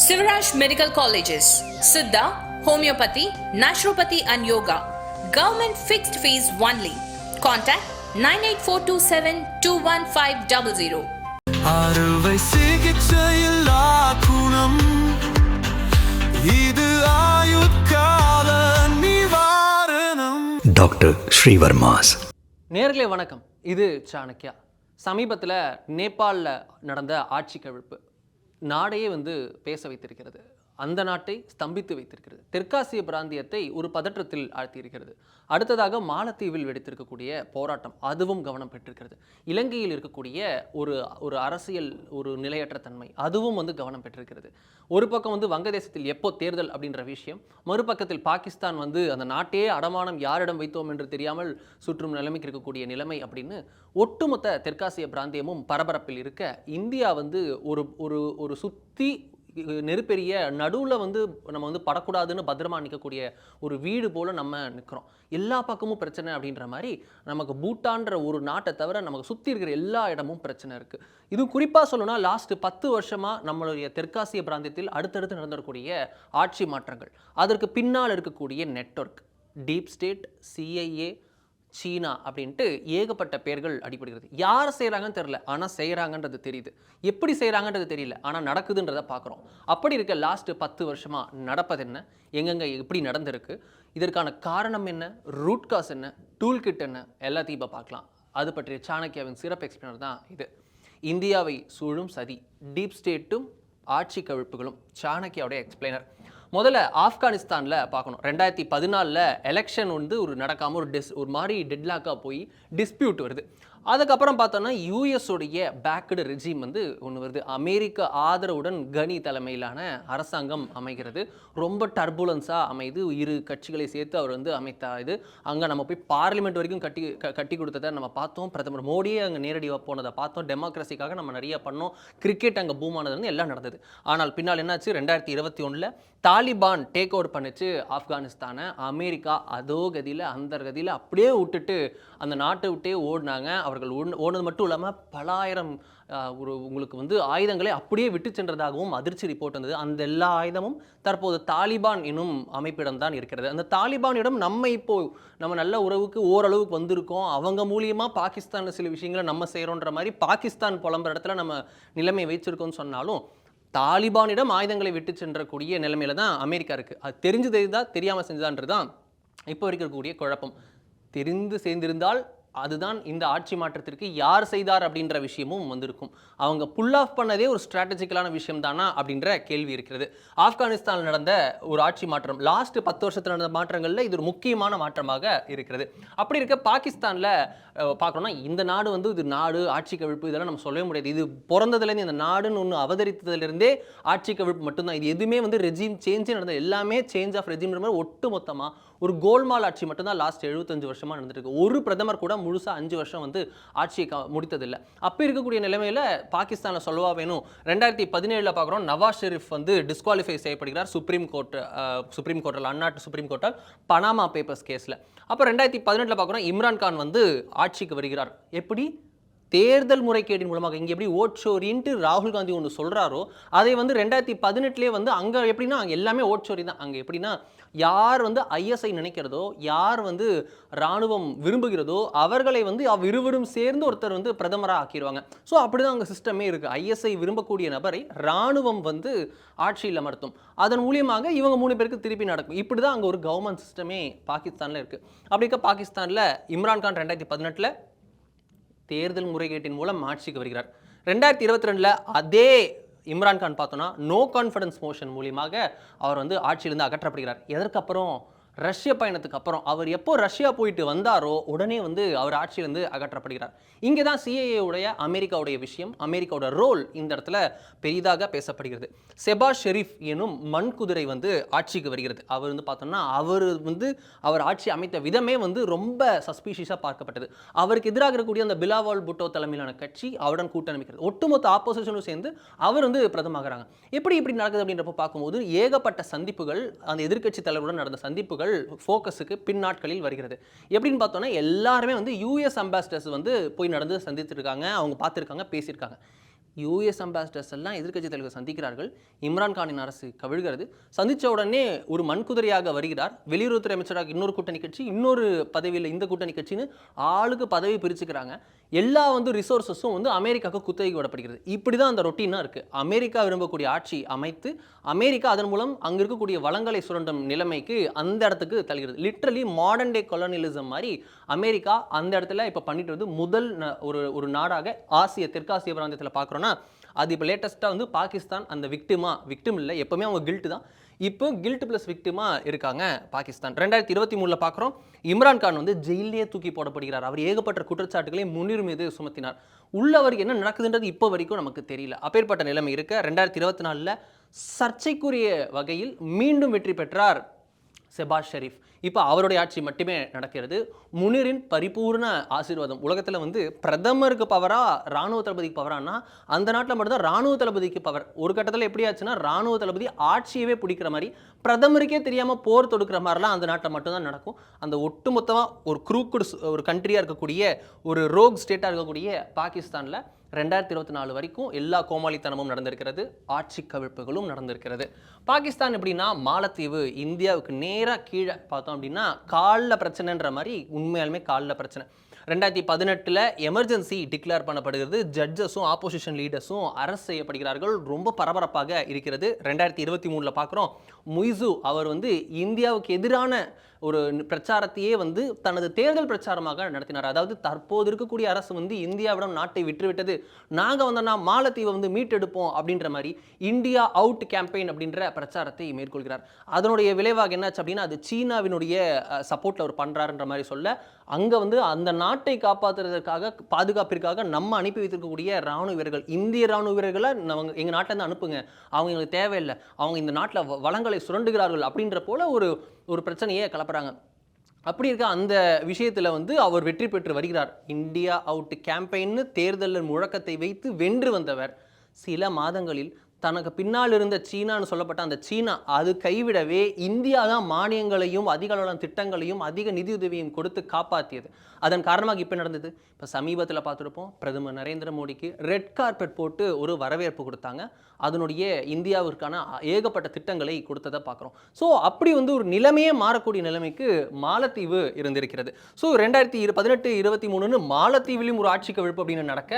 Sivaraj Medical Colleges, Siddha, Homeopathy, Naturopathy and Yoga. Government fixed fees only. Contact 98427 21500. அறுவை சிகிச்சையில்லா குணம் இது ஆயுட்கால நிவாரணம் doctor Srivarma's நேர்களே வணக்கம் இது சாணக்கியா சமீபத்தில் நேபாளில் நடந்த ஆட்சி கவிழ்ப்பு நாடையே வந்து பேச வைத்திருக்கிறது. அந்த நாட்டை ஸ்தம்பித்து வைத்திருக்கிறது. தெற்காசிய பிராந்தியத்தை ஒரு பதற்றத்தில் ஆழ்த்தியிருக்கிறது. அடுத்ததாக மாலத்தீவில் வெடித்திருக்கக்கூடிய போராட்டம் அதுவும் கவனம் பெற்றிருக்கிறது. இலங்கையில் இருக்கக்கூடிய ஒரு ஒரு அரசியல் ஒரு நிலையற்ற தன்மை அதுவும் வந்து கவனம் பெற்றிருக்கிறது. ஒரு பக்கம் வந்து வங்கதேசத்தில் எப்போ தேர்தல் அப்படின்ற விஷயம் மறுபக்கத்தில் பாகிஸ்தான் வந்து அந்த நாட்டையே அடமானம் யாரிடம் வைத்தோம் என்று தெரியாமல் சுற்றும் நிலைமைக்கு இருக்கக்கூடிய நிலைமை அப்படின்னு ஒட்டுமொத்த தெற்காசிய பிராந்தியமும் பரபரப்பில் இருக்க இந்தியா வந்து ஒரு ஒரு ஒரு சுத்தி நெருப்பெரிய நடுவில் வந்து நம்ம வந்து படக்கூடாதுன்னு பத்திரமா நிற்கக்கூடிய ஒரு வீடு போல் நம்ம நிற்கிறோம் எல்லா பக்கமும் பிரச்சனை அப்படின்ற மாதிரி நமக்கு பூட்டான்ற ஒரு நாட்டை தவிர நமக்கு சுற்றி இருக்கிற எல்லா இடமும் பிரச்சனை இருக்குது இது குறிப்பாக சொல்லணும்னா லாஸ்ட் பத்து வருஷமாக நம்மளுடைய தெற்காசிய பிராந்தியத்தில் அடுத்தடுத்து நடந்திருக்கக்கூடிய ஆட்சி மாற்றங்கள். அதற்கு பின்னால் இருக்கக்கூடிய நெட்வொர்க் டீப் ஸ்டேட் சிஐஏ சீனா அப்படின்ட்டு ஏகப்பட்ட பேர்கள் அடிபடுகிறது. யார் செய்கிறாங்கன்னு தெரில ஆனால் செய்கிறாங்கன்றது தெரியுது. எப்படி செய்கிறாங்கன்றது தெரியல. ஆனால் நடக்குதுன்றதை பார்க்குறோம் அப்படி இருக்க லாஸ்ட்டு பத்து வருஷமாக நடப்பது என்ன? எங்கெங்கே எப்படி நடந்திருக்கு? இதற்கான காரணம் என்ன? ரூட் காஸ் என்ன? டூல் கிட் என்ன? எல்லாத்தையும் இப்போ பார்க்கலாம். அது பற்றிய சாணக்கியாவின் சிறப்பு எக்ஸ்பிளனர் தான் இது. இந்தியாவை சூழும் சதி டீப் ஸ்டேட்டும் ஆட்சி கவிழ்ப்புகளும் சாணக்கியாவுடைய எக்ஸ்பிளைனர் முதல்ல ஆப்கானிஸ்தானில் பார்க்கணும். ரெண்டாயிரத்தி பதினாலில் எலெக்ஷன் வந்து ஒரு நடக்காமல் ஒரு டிஸ் ஒரு மாதிரி டெட்லாக்காக போய் டிஸ்பியூட் வருது. அதுக்கப்புறம் பார்த்தோன்னா US உடைய பேக்கடு ரெஜிம் வந்து ஒன்று வருது. அமெரிக்க ஆதரவுடன் கனி தலைமையிலான அரசாங்கம் அமைகிறது. ரொம்ப டர்புலன்ஸாக அமைது. இரு கட்சிகளை சேர்த்து அவர் வந்து அமைத்தா இது. அங்கே நம்ம போய் பார்லிமெண்ட் வரைக்கும் கட்டி க- கட்டி கொடுத்ததை நம்ம பார்த்தோம். பிரதமர் மோடியே அங்கே நேரடியாக போனதை பார்த்தோம். டெமோக்ரஸிக்காக நம்ம நிறைய பண்ணோம். கிரிக்கெட் அங்கே பூமானதுன்னு எல்லாம் நடந்தது. ஆனால் பின்னால் என்னாச்சு? ரெண்டாயிரத்தி இருபத்தி ஒன்றில் தாலிபான் டேக் ஓவர் பண்ணிச்சு ஆப்கானிஸ்தானை. அமெரிக்கா அதோ கதியில் அந்த கதியில் அப்படியே விட்டுட்டு அந்த நாட்டை விட்டே ஓடினாங்க. அவர்கள் ஓடு ஓடுனது மட்டும் இல்லாமல் பலாயிரம் ஒரு உங்களுக்கு வந்து ஆயுதங்களை அப்படியே விட்டு சென்றதாகவும் அதிர்ச்சி ரிப்போர்ட் வந்தது. அந்த எல்லா ஆயுதமும் தற்போது தாலிபான் எனும் அமைப்பிடம் தான் இருக்கிறது. அந்த தாலிபானிடம் நம்ம இப்போ நம்ம நல்ல உறவுக்கு ஓரளவுக்கு வந்திருக்கோம். அவங்க மூலியமா பாகிஸ்தானில் சில விஷயங்களை நம்ம செய்கிறோன்ற மாதிரி பாகிஸ்தான் புலம்புற இடத்துல நம்ம நிலைமை வைச்சிருக்கோம்னு சொன்னாலும் தாலிபானிடம் ஆயுதங்களை விட்டு சென்றக்கூடிய நிலைமையில தான் அமெரிக்கா இருக்குது அது தெரிஞ்சு தெரியுதா தெரியாமல் செஞ்சதான்றது தான் இப்போ வரைக்கும் இருக்கக்கூடிய குழப்பம். தெரிந்து சேர்ந்திருந்தால் அதுதான் இந்த ஆட்சி மாற்றத்திற்கு யார் செய்தார் அப்படின்ற விஷயமும் வந்திருக்கும். அவங்க புல் ஆஃப் பண்ணதே ஒரு ஸ்ட்ராட்டஜிக்கலான விஷயம் தானா அப்படின்ற கேள்வி இருக்கிறது. ஆப்கானிஸ்தானில் நடந்த ஒரு ஆட்சி மாற்றம் லாஸ்ட் பத்து வருஷத்தில் நடந்த மாற்றங்களில் இது ஒரு முக்கியமான மாற்றமாக இருக்கிறது. அப்படி இருக்க பாகிஸ்தானில் பார்க்கணும்னா இந்த நாடு வந்து இது நாடு ஆட்சி கவிழ்ப்பு இதெல்லாம் நம்ம சொல்லவே முடியாது. இது பிறந்ததுலேருந்து இந்த நாடுன்னு ஒன்று அவதரித்ததுலேருந்தே ஆட்சி கவிழ்ப்பு மட்டும்தான். இது எதுவுமே வந்து ரெஜிம் சேஞ்சே நடந்தது. எல்லாமே சேஞ்ச் ஆஃப் ரெஜிம்ன்ற மாதிரி ஒட்டு மொத்தமாக ஒரு கோல்மால் ஆட்சி மட்டும்தான் லாஸ்ட் எழுபத்தஞ்சு வருஷமாக நடந்துருக்கு. ஒரு பிரதமர் கூட முழுசாக அஞ்சு வருஷம் வந்து ஆட்சியை க- முடித்ததில்லை. அப்போ இருக்கக்கூடிய நிலைமையில் பாகிஸ்தானில் சொல்லவா வேணும்? ரெண்டாயிரத்தி பதினேழில் பார்க்குறோம் நவாஸ் ஷெரீஃப் வந்து டிஸ்குவாலிஃபை செய்யப்படுகிறார் சுப்ரீம் கோர்ட் சுப்ரீம் கோர்ட்டில் அந்நாட்டு சுப்ரீம் கோர்ட்டால் பனாமா பேப்பர்ஸ் கேஸில் அப்போ ரெண்டாயிரத்தி பதினெட்டில் பார்க்குறோம் இம்ரான் கான் வந்து ஆட்சிக்கு வருகிறார். எப்படி? தேர்தல் முறைகேடின் மூலமாக இங்கே எப்படி ஓட் ஷோரின்ட்டு ராகுல் காந்தி ஒன்று சொல்கிறாரோ அதை வந்து ரெண்டாயிரத்தி பதினெட்டுலேயே வந்து அங்கே எப்படின்னா அங்கே எல்லாமே ஓட் ஷோரி தான். அங்கே எப்படின்னா யார் வந்து ஐஎஸ்ஐ நினைக்கிறதோ யார் வந்து ராணுவம் விரும்புகிறதோ அவர்களை வந்து அவ்விருவரும் சேர்ந்து ஒருத்தர் வந்து பிரதமராக ஆக்கிடுவாங்க ஸோ அப்படி தான் அங்கே சிஸ்டமே இருக்குது ஐஎஸ்ஐ விரும்பக்கூடிய நபரை ராணுவம் வந்து ஆட்சியில் அமர்த்தும். அதன் மூலியமாக இவங்க மூணு பேருக்கு திருப்பி நடக்கும். இப்படி தான் அங்கே ஒரு கவர்மெண்ட் சிஸ்டமே பாகிஸ்தானில் இருக்குது அப்படி இருக்க பாகிஸ்தானில் இம்ரான்கான் ரெண்டாயிரத்தி பதினெட்டில் தேர்தல் முறைகேட்டின் மூலம் ஆட்சிக்கு வருகிறார். ரெண்டாயிரத்தி இருபத்தி ரெண்டில் அதே இம்ரான்கான் பார்த்தோன்னா நோ கான்ஃபிடன்ஸ் மோஷன் மூலியமாக அவர் வந்து ஆட்சியிலிருந்து அகற்றப்படுகிறார். எதற்கப்புறம் ரஷ்ய பயணத்துக்கு அப்புறம் அவர் எப்போ ரஷ்யா போயிட்டு வந்தாரோ உடனே வந்து அவர் ஆட்சியிலிருந்து அகற்றப்படுகிறார். இங்கே தான் சிஏஏ உடைய அமெரிக்காவுடைய விஷயம் அமெரிக்காவோட ரோல் இந்த இடத்துல பெரிதாக பேசப்படுகிறது. செபா ஷெரீஃப் எனும் மண் குதிரை வந்து ஆட்சிக்கு வருகிறது. அவர் வந்து பார்த்தோம்னா அவர் வந்து அவர் ஆட்சி அமைத்த விதமே வந்து ரொம்ப சஸ்பீஷியஸாக பார்க்கப்பட்டது. அவருக்கு எதிராக இருக்கக்கூடிய அந்த பிலாவால் புட்டோ தலைமையிலான கட்சி அவருடன் கூட்டமைக்கிறது ஒட்டுமொத்த ஆப்போசிஷனும் சேர்ந்து அவர் வந்து பிரதமாகிறாங்க எப்படி இப்படி நடக்குது அப்படின்றப்ப பார்க்கும்போது ஏகப்பட்ட சந்திப்புகள் அந்த எதிர்க்கட்சி தலைவருடன் நடந்த சந்திப்புகள் ஃபோக்கஸுக்கு பின்னாட்களில் வருகிறது. எப்படின்னு பார்த்தோன்னா எல்லாருமே வந்து யூஎஸ் அம்பாசிடர்ஸ் வந்து போய் நடந்து சந்திச்சிருக்காங்க அவங்க பார்த்துருக்காங்க பேசியிருக்காங்க. யூஎஸ் அம்பாசிடர்ஸ் எல்லாம் எதிர்க்கட்சி தலைவர் சந்திக்கிறார்கள். இம்ரான் கானின் அரசு கவிழ்கிறது. சந்தித்த உடனே ஒரு மண்குதிரையாக வருகிறார். வெளியுறவுத்துறை அமைச்சராக இன்னொரு கூட்டணி கட்சி இன்னொரு பதவியில் இந்த கூட்டணி கட்சின்னு ஆளுக்கு பதவி பிரிச்சுக்கிறாங்க. எல்லா வந்து ரிசோர்ஸஸும் வந்து அமெரிக்காவுக்கு குத்தகை விடப்படுகிறது. இப்படி தான் அந்த ரொட்டீனாக இருக்குது அமெரிக்கா விரும்பக்கூடிய ஆட்சி அமைத்து அமெரிக்கா அதன் மூலம் அங்கே இருக்கக்கூடிய வளங்களை சுரண்டும் நிலைமைக்கு அந்த இடத்துக்கு தள்ளுகிறது. லிட்ரலி மாடர்ன் டே கொலோனியலிசம் மாதிரி அமெரிக்கா அந்த இடத்துல இப்போ பண்ணிட்டு வந்து முதல் ந- ஒரு ஒரு நாடாக ஆசிய தெற்காசிய பிராந்தியத்தில் பார்க்குறோன்னா அது இப்போ லேட்டஸ்ட்டாக வந்து பாகிஸ்தான் அந்த விக்டிமா விக்டிம் இல்லை எப்போவுமே அவங்க கில்ட்டு தான். இப்போ கில்ட் ப்ளஸ் விக்டிமா இருக்காங்க பாகிஸ்தான். ரெண்டாயிரத்தி இருபத்தி மூணில் பார்க்குறோம் இம்ரான் கான் வந்து ஜெயிலே தூக்கி போடப்படுகிறார். அவர் ஏகப்பட்ட குற்றச்சாட்டுகளை முன்னிர் மீது சுமத்தினார். உள்ளவர் என்ன நடக்குதுன்றது இப்போ வரைக்கும் நமக்கு தெரியல. அப்பேற்பட்ட நிலைமை இருக்க. ரெண்டாயிரத்தி இருபத்தி நாலில் சர்ச்சைக்குரிய வகையில் மீண்டும் வெற்றி பெற்றார் செபாஸ் ஷெரீஃப் இப்போ அவருடைய ஆட்சி மட்டுமே நடக்கிறது. முனிரின் பரிபூர்ண ஆசீர்வாதம். உலகத்தில் வந்து பிரதமருக்கு பவரா ராணுவ தளபதிக்கு பவரானா அந்த நாட்டில் மட்டும்தான் ராணுவ தளபதிக்கு பவர். ஒரு கட்டத்தில் எப்படி ஆச்சுன்னா ராணுவ தளபதி ஆட்சியவே பிடிக்கிற மாதிரி பிரதமருக்கே தெரியாமல் போர் தொடுக்கிற மாதிரிலாம் அந்த நாட்டில் மட்டும்தான் நடக்கும். அந்த ஒட்டுமொத்தமாக ஒரு குரூக்குடு ஒரு கண்ட்ரியாக இருக்கக்கூடிய ஒரு ரோக் ஸ்டேட்டாக இருக்கக்கூடிய பாகிஸ்தானில் ரெண்டாயிரத்தி இருபத்தி நாலு வரைக்கும் எல்லா கோமாளித்தனமும் நடந்திருக்கிறது ஆட்சி கவிழ்ப்புகளும் நடந்திருக்கிறது. பாகிஸ்தான் எப்படின்னா மாலத்தீவு இந்தியாவுக்கு நேராக கீழே பார்த்தோம் அப்படின்னா காலில் பிரச்சனைன்ற மாதிரி உண்மையாலுமே காலில் பிரச்சனை. ரெண்டாயிரத்தி பதினெட்டில் எமர்ஜென்சி டிக்ளேர் பண்ணப்படுகிறது. ஜட்ஜஸும் ஆப்போசிஷன் லீடர்ஸும் அரசு செய்யப்படுகிறார்கள். ரொம்ப பரபரப்பாக இருக்கிறது. ரெண்டாயிரத்தி இருபத்தி மூணில் பார்க்குறோம். முய்சு அவர் வந்து இந்தியாவுக்கு எதிரான ஒரு பிரச்சாரத்தையே வந்து தனது தேர்தல் பிரச்சாரமாக நடத்தினார். அதாவது தற்போது இருக்கக்கூடிய அரசு வந்து இந்தியாவிடம் நாட்டை விட்டுவிட்டது. நாங்கள் வந்தோம்னா மாலத்தீவை வந்து மீட்டெடுப்போம் அப்படின்ற மாதிரி இந்தியா அவுட் கேம்பெயின் அப்படின்ற பிரச்சாரத்தை மேற்கொள்கிறார். அதனுடைய விளைவாக என்னாச்சு அப்படின்னா அது சீனாவினுடைய சப்போர்ட்டில் அவர் பண்ணுறாருன்ற மாதிரி சொல்ல அங்கே வந்து அந்த நாட்டை காப்பாற்றுறதுக்காக பாதுகாப்பிற்காக நம்ம அனுப்பி வைத்திருக்கக்கூடிய ராணுவ வீரர்கள் இந்திய ராணுவ வீரர்களை நம்ம எங்கள் நாட்டிலேருந்து அனுப்புங்க. அவங்க எங்களுக்கு தேவையில்லை. அவங்க இந்த நாட்டில் வளங்களை சுரண்டுகிறார்கள் அப்படின்ற போல ஒரு ஒரு பிரச்சனையை கலப்புறாங்க. அப்படி இருக்க அந்த விஷயத்தில் வந்து அவர் வெற்றி பெற்று வருகிறார். இந்தியா அவுட் கேம்பெயின்னு தேர்தலில் முழக்கத்தை வைத்து வென்று வந்தவர். சில மாதங்களில் தனக்கு பின்னால் இருந்த சீனான்னு சொல்லப்பட்ட அந்த சீனா அது கைவிடவே இந்தியா தான் மானியங்களையும் அதிக அளவிலான திட்டங்களையும் அதிக நிதியுதவியும் கொடுத்து காப்பாற்றியது அதன் காரணமாக இப்போ நடந்தது? இப்போ சமீபத்தில் பார்த்துருப்போம் பிரதமர் நரேந்திர மோடிக்கு ரெட் கார்பெட் போட்டு ஒரு வரவேற்பு கொடுத்தாங்க. அதனுடைய இந்தியாவிற்கான ஏகப்பட்ட திட்டங்களை கொடுத்ததை பார்க்குறோம். ஸோ அப்படி வந்து ஒரு நிலைமையே மாறக்கூடிய நிலைமைக்கு மாலத்தீவு இருந்திருக்கிறது. ஸோ ரெண்டாயிரத்தி இரு பதினெட்டு இருபத்தி மூணுன்னு மாலத்தீவிலும் ஒரு ஆட்சி கவிழ்ப்பு அப்படின்னு நடக்க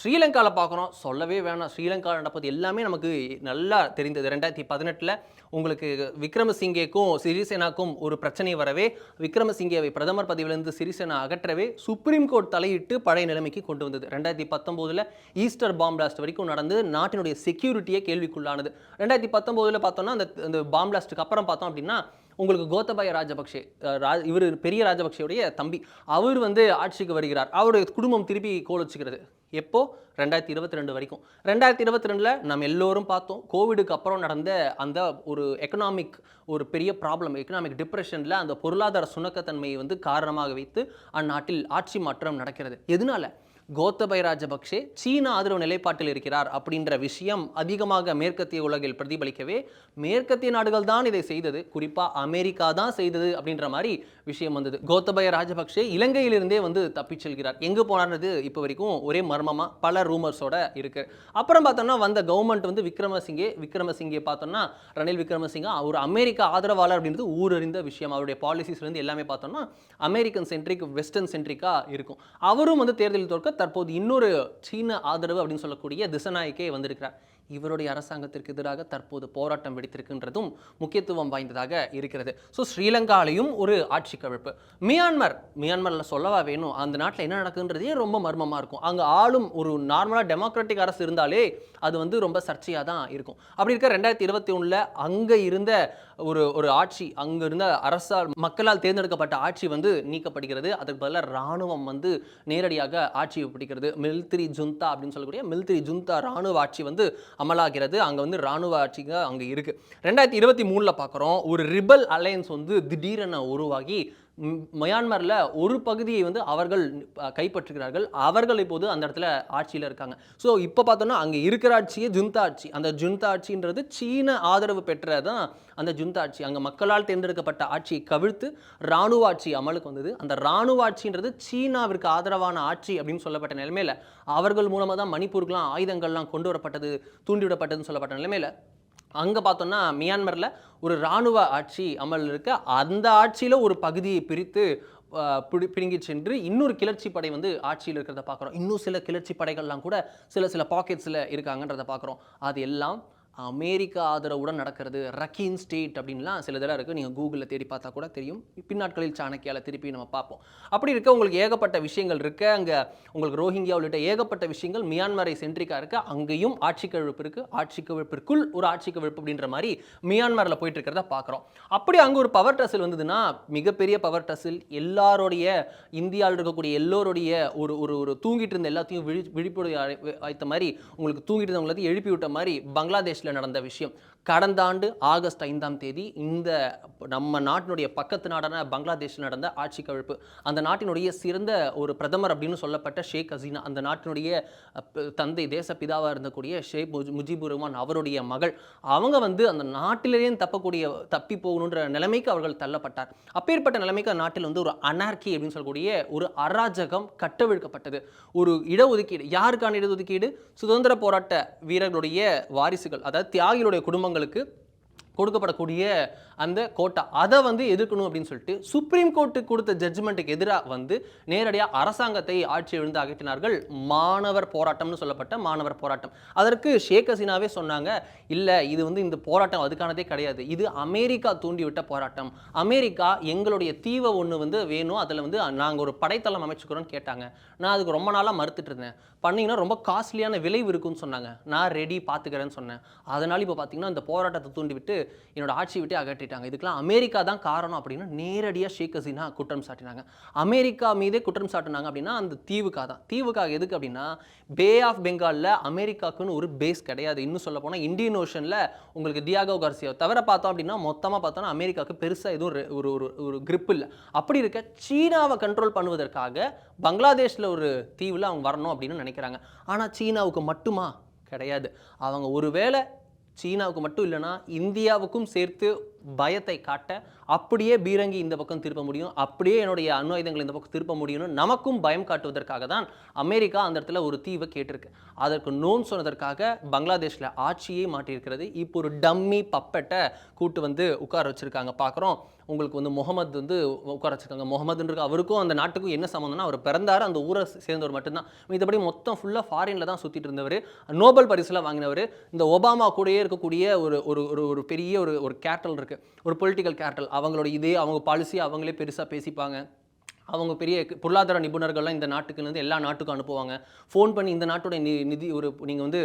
ஸ்ரீலங்காவில் பார்க்குறோம். சொல்லவே வேணாம். ஸ்ரீலங்காவில் நடப்பது எல்லாமே நமக்கு நல்லா தெரிந்தது. ரெண்டாயிரத்தி பதினெட்டில் உங்களுக்கு விக்ரமசிங்கேக்கும் சிறிசேனாக்கும் ஒரு பிரச்சனை வரவே விக்ரமசிங்கேவை பிரதமர் பதவியிலிருந்து சிறிசேனா அகற்றவே சுப்ரீம் கோர்ட் தலையிட்டு பழைய நிலைமைக்கு கொண்டு வந்தது. ரெண்டாயிரத்தி பத்தொம்போதில் ஈஸ்டர் பாம்பிளாஸ்ட் வரைக்கும் நடந்து நாட்டினுடைய செக்யூரிட்டி செக்யூரிட்டியே கேள்விக்குள்ளானது. ரெண்டாயிரத்தி பத்தொம்போதில் பார்த்தோம்னா அந்த அந்த பாம்பிளாஸ்ட்டுக்கு அப்புறம் பார்த்தோம் அப்படின்னா உங்களுக்கு கோத்தபாய ராஜபக்ஷே ரா இவர் பெரிய ராஜபக்ஷேவுடைய தம்பி. அவர் வந்து ஆட்சிக்கு வருகிறார். அவருடைய குடும்பம் திருப்பி கோலச்சுக்கிறது. எப்போ? ரெண்டாயிரத்தி இருபத்தி ரெண்டு வரைக்கும். ரெண்டாயிரத்தி இருபத்தி ரெண்டில் நம்ம எல்லோரும் பார்த்தோம் கோவிடுக்கு அப்புறம் நடந்த அந்த ஒரு எக்கனாமிக் ஒரு பெரிய ப்ராப்ளம் எக்கனாமிக் டிப்ரெஷனில் அந்த பொருளாதார சுணக்கத்தன்மையை வந்து காரணமாக வைத்து அந்நாட்டில் ஆட்சி மாற்றம் நடக்கிறது. எதனால? கோத்தபய ராஜபக்ஷே சீன ஆதரவு நிலைப்பாட்டில் இருக்கிறார் அப்படின்ற விஷயம் அதிகமாக மேற்கத்திய உலகில் பிரதிபலிக்கவே மேற்கத்திய நாடுகள் தான் இதை செய்தது. குறிப்பாக அமெரிக்கா தான் செய்தது அப்படின்ற மாதிரி விஷயம் வந்தது. கோத்தபய ராஜபக்ஷே இலங்கையிலிருந்தே வந்து தப்பிச் செல்கிறார். எங்கே போனார்ன்றது இப்போ வரைக்கும் ஒரே மர்மமாக பல ரூமர்ஸோட இருக்கு. அப்புறம் பார்த்தோம்னா வந்த கவர்மெண்ட் வந்து விக்ரமசிங்கே விக்ரமசிங்கே பார்த்தோம்னா ரணில் விக்ரமசிங்க ஒரு அமெரிக்கா ஆதரவாளர் அப்படின்றது ஊரறிந்த விஷயம். அவருடைய பாலிசிஸ்லேருந்து எல்லாமே பார்த்தோம்னா அமெரிக்கன் சென்ட்ரிக் வெஸ்டர்ன் சென்ட்ரிக்காக இருக்கும். அவரும் வந்து தேர்தலில் தோற்க தற்போது இன்னொரு சீன ஆதரவு அப்படின்னு சொல்லக்கூடிய திசநாயக்கே வந்திருக்கிறார். இவருடைய அரசாங்கத்திற்கு எதிராக தற்போது போராட்டம் வெடித்திருக்கின்றதும் முக்கியத்துவம் வாய்ந்ததாக இருக்கிறது. ஸோ ஸ்ரீலங்காலையும் ஒரு ஆட்சி கவிழ்ப்பு. மியான்மர் மியான்மரில் சொல்லவா வேணும்? அந்த நாட்டில் என்ன நடக்குன்றதே ரொம்ப மர்மமாக இருக்கும். அங்கே ஆளும் ஒரு நார்மலாக டெமோக்ராட்டிக் அரசு இருந்தாலே அது வந்து ரொம்ப சர்ச்சையாக தான் இருக்கும். அப்படி இருக்க ரெண்டாயிரத்தி இருபத்தி ஒன்றில் அங்கே இருந்த ஒரு ஒரு ஆட்சி அங்கிருந்த அரசால் மக்களால் தேர்ந்தெடுக்கப்பட்ட ஆட்சி வந்து நீக்கப்படுகிறது. அதுக்கு பதிலாக இராணுவம் வந்து நேரடியாக ஆட்சியை பிடிக்கிறது மில்திரி ஜுந்தா அப்படின்னு சொல்லக்கூடிய மில்திரி ஜுந்தா ராணுவ ஆட்சி வந்து அமலாகிறது. அங்கே வந்து ராணுவ ஆட்சிங்க அங்கே இருக்குது ரெண்டாயிரத்தி இருபத்தி மூணில் பார்க்குறோம் ஒரு ரிபல் அலையன்ஸ் வந்து திடீரென உருவாகி மியான்மரில் ஒரு பகுதியை வந்து அவர்கள் கைப்பற்றுகிறார்கள். அவர்கள் இப்போது அந்த இடத்துல ஆட்சியில் இருக்காங்க. ஸோ இப்போ பார்த்தோன்னா அங்கே இருக்கிற ஆட்சியே ஜுந்தா ஆட்சி. அந்த ஜுந்தா ஆட்சின்றது சீன ஆதரவு பெற்றதான் அந்த ஜுந்தா ஆட்சி. அங்கே மக்களால் தேர்ந்தெடுக்கப்பட்ட ஆட்சியை கவிழ்த்து இராணுவ ஆட்சி அமலுக்கு வந்தது. அந்த இராணுவ ஆட்சின்றது சீனாவிற்கு ஆதரவான ஆட்சி அப்படின்னு சொல்லப்பட்ட நிலைமையில் அவர்கள் மூலமாக தான் மணிப்பூருக்குலாம் ஆயுதங்கள்லாம் கொண்டு வரப்பட்டது தூண்டிவிடப்பட்டதுன்னு சொல்லப்பட்ட நிலைமையில் அங்கே பார்த்தோம்னா மியான்மரில் ஒரு இராணுவ ஆட்சி அமல் இருக்கு. அந்த ஆட்சியில் ஒரு பகுதியை பிரித்து பிடி பிடுங்கி சென்று இன்னொரு கிளர்ச்சி படை வந்து ஆட்சியில் இருக்கிறத பார்க்குறோம். இன்னும் சில கிளர்ச்சி படைகள்லாம் கூட சில சில பாக்கெட்ஸில் இருக்காங்கன்றத பார்க்குறோம். அது எல்லாம் அமெரிக்கா ஆதரவுடன் நடக்கிறது. ரக்கீன் ஸ்டேட் அப்படின்லாம் சில இதெல்லாம் இருக்குது நீங்கள் கூகுளில் தேடி பார்த்தா கூட தெரியும். பின்னாட்களில் சாணக்கியால் திருப்பி நம்ம பார்ப்போம். அப்படி இருக்க உங்களுக்கு ஏகப்பட்ட விஷயங்கள் இருக்குது அங்கே உங்களுக்கு ரோஹிங்கியா உள்ளிட்ட ஏகப்பட்ட விஷயங்கள் மியான்மரை சென்ட்ரிக்காக இருக்குது அங்கேயும் ஆட்சி கவிழ்ப்பு இருக்குது ஆட்சி கவிழ்ப்பிற்குள் ஒரு ஆட்சி கவிழ்ப்பு அப்படின்ற மாதிரி மியான்மரில் போயிட்டு இருக்கிறத பார்க்குறோம். அப்படி அங்கே ஒரு பவர் டசில் வந்ததுன்னா மிகப்பெரிய பவர் டசில் எல்லாருடைய இந்தியாவில் இருக்கக்கூடிய எல்லோருடைய ஒரு ஒரு ஒரு தூங்கிட்டு இருந்த எல்லாத்தையும் விழி விழிப்புடைய வைத்த மாதிரி உங்களுக்கு தூங்கிட்டு இருந்தவங்களை எழுப்பி விட்ட மாதிரி பங்களாதேஷில் நடந்த விஷயம். கடந்த ஆண்டு ஆகஸ்ட் ஐந்தாம் தேதி இந்த நம்ம நாட்டினுடைய பக்கத்து நாடான பங்களாதேஷில் நடந்த ஆட்சி கவிழ்ப்பு. அந்த நாட்டினுடைய சிறந்த ஒரு பிரதமர் அப்படின்னு சொல்லப்பட்ட ஷேக் ஹசீனா அந்த நாட்டினுடைய தந்தை தேசப்பிதாவாக இருந்தக்கூடிய ஷேக் முஜிபுர் ரஹ்மான் அவருடைய மகள் அவங்க வந்து அந்த நாட்டிலேயே தப்பக்கூடிய தப்பி போகணுன்ற நிலைமைக்கு அவர்கள் தள்ளப்பட்டார். அப்பேற்பட்ட நிலைமைக்கு அந்த நாட்டில் வந்து ஒரு அனார்கி அப்படின்னு சொல்லக்கூடிய ஒரு அராஜகம் கட்டவிழ்க்கப்பட்டது. ஒரு இடஒதுக்கீடு யாருக்கான இடஒதுக்கீடு? சுதந்திர போராட்ட வீரர்களுடைய வாரிசுகள் அதாவது தியாகிகளுடைய குடும்பங்கள் குடும்பங்களுக்கு கொடுக்கப்படக்கூடிய அந்த கோட்டா. அதை வந்து எதிர்க்கணும் அப்படின்னு சொல்லிட்டு சுப்ரீம் கோர்ட்டு கொடுத்த ஜட்ஜ்மெண்ட்டுக்கு எதிராக வந்து நேரடியாக அரசாங்கத்தை ஆட்சி எழுந்து அகற்றினார்கள் மாணவர் போராட்டம்னு சொல்லப்பட்ட மாணவர் போராட்டம். அதற்கு ஷேக் ஹசீனாவே சொன்னாங்க இல்லை இது வந்து இந்த போராட்டம் அதுக்கானதே கிடையாது. இது அமெரிக்கா தூண்டிவிட்ட போராட்டம். அமெரிக்கா எங்களுடைய தீவை ஒன்று வந்து வேணும். அதில் வந்து நாங்கள் ஒரு படைத்தளம் அமைச்சுக்கிறோம்னு கேட்டாங்க. நான் அதுக்கு ரொம்ப நாளாக மறுத்துட்டு இருந்தேன். பண்ணிங்கன்னா ரொம்ப காஸ்ட்லியான விளைவு இருக்குன்னு சொன்னாங்க. நான் ரெடி பார்த்துக்கிறேன்னு சொன்னேன். அதனால இப்போ பார்த்தீங்கன்னா இந்த போராட்டத்தை தூண்டிவிட்டு என்னோட ஆட்சி விட்டு அகற்றிட்டாங்க இதுக்கெல்லாம் அமெரிக்கா தான் காரணம் அப்படின்னு நேரடியாக ஷேக் ஹசீனா குற்றம் சாட்டினாங்க. அமெரிக்கா மீதே குற்றம் சாட்டினாங்க அப்படின்னா அந்த தீவுக்காக தான். தீவுக்காக எதுக்கு அப்படின்னா பே ஆஃப் பெங்காலில் அமெரிக்காக்குன்னு ஒரு பேஸ் கிடையாது. இன்னும் சொல்ல போனால் இந்தியன் ஓஷனில் உங்களுக்கு டியாகோ கார்சியா தவிர பார்த்தோம் அப்படின்னா மொத்தமாக பார்த்தோன்னா அமெரிக்காவுக்கு பெருசாக எதுவும் ஒரு- ஒரு ஒரு ஒரு இல்லை. அப்படி இருக்க சீனாவை கண்ட்ரோல் பண்ணுவதற்காக பங்களாதேஷில் ஒரு தீவில் அவங்க வரணும் அப்படின்னு நினைக்கிறாங்க. ஆனால் சீனாவுக்கு மட்டுமா? கிடையாது. அவங்க ஒருவேளை சீனாவுக்கு மட்டும் இல்லைன்னா இந்தியாவுக்கும் சேர்த்து பயத்தை காட்ட அப்படியே பீரங்கி இந்த பக்கம் திருப்ப முடியும். அப்படியே என்னுடைய அணு ஆயுதங்கள் இந்த பக்கம் திருப்ப முடியும்னு நமக்கும் பயம் காட்டுவதற்காக தான் அமெரிக்கா அந்த இடத்துல ஒரு தீவை கேட்டிருக்கு. அதற்கு நோன் சொன்னதற்காக பங்களாதேஷில் ஆட்சியே மாட்டியிருக்கிறது. இப்போ ஒரு டம்மி பப்பெட்டை கூட்டு வந்து உட்கார வச்சுருக்காங்க. பார்க்குறோம். உங்களுக்கு வந்து முகமது வந்து உட்கார வச்சுருக்காங்க. முகமதுன்ற அவருக்கும் அந்த நாட்டுக்கும் என்ன சம்மந்தம்னா அவர் பிறந்தார் அந்த ஊரை சேர்ந்தவர் மட்டும்தான். மத்தபடி மொத்தம் ஃபுல்லாக ஃபாரினில் தான் சுற்றிட்டு இருந்தவர். நோபல் பரிசுலாம் வாங்கினவர். இந்த ஒபாமா கூடயே இருக்கக்கூடிய ஒரு ஒரு ஒரு ஒரு பெரிய ஒரு ஒரு கேட்டல் இருக்குது ஒரு பொலிட்டிக்கல் கேட்டல் அவங்களோட இதே அவங்க பாலிசி அவங்களே பெருசாக பேசிப்பாங்க. அவங்க பெரிய பொருளாதார நிபுணர்கள்லாம் இந்த நாட்டுக்குன்னு எல்லா நாட்டுக்கும் அனுப்புவாங்க. ஃபோன் பண்ணி இந்த நாட்டுடைய நி நிதி ஒரு நீங்கள் வந்து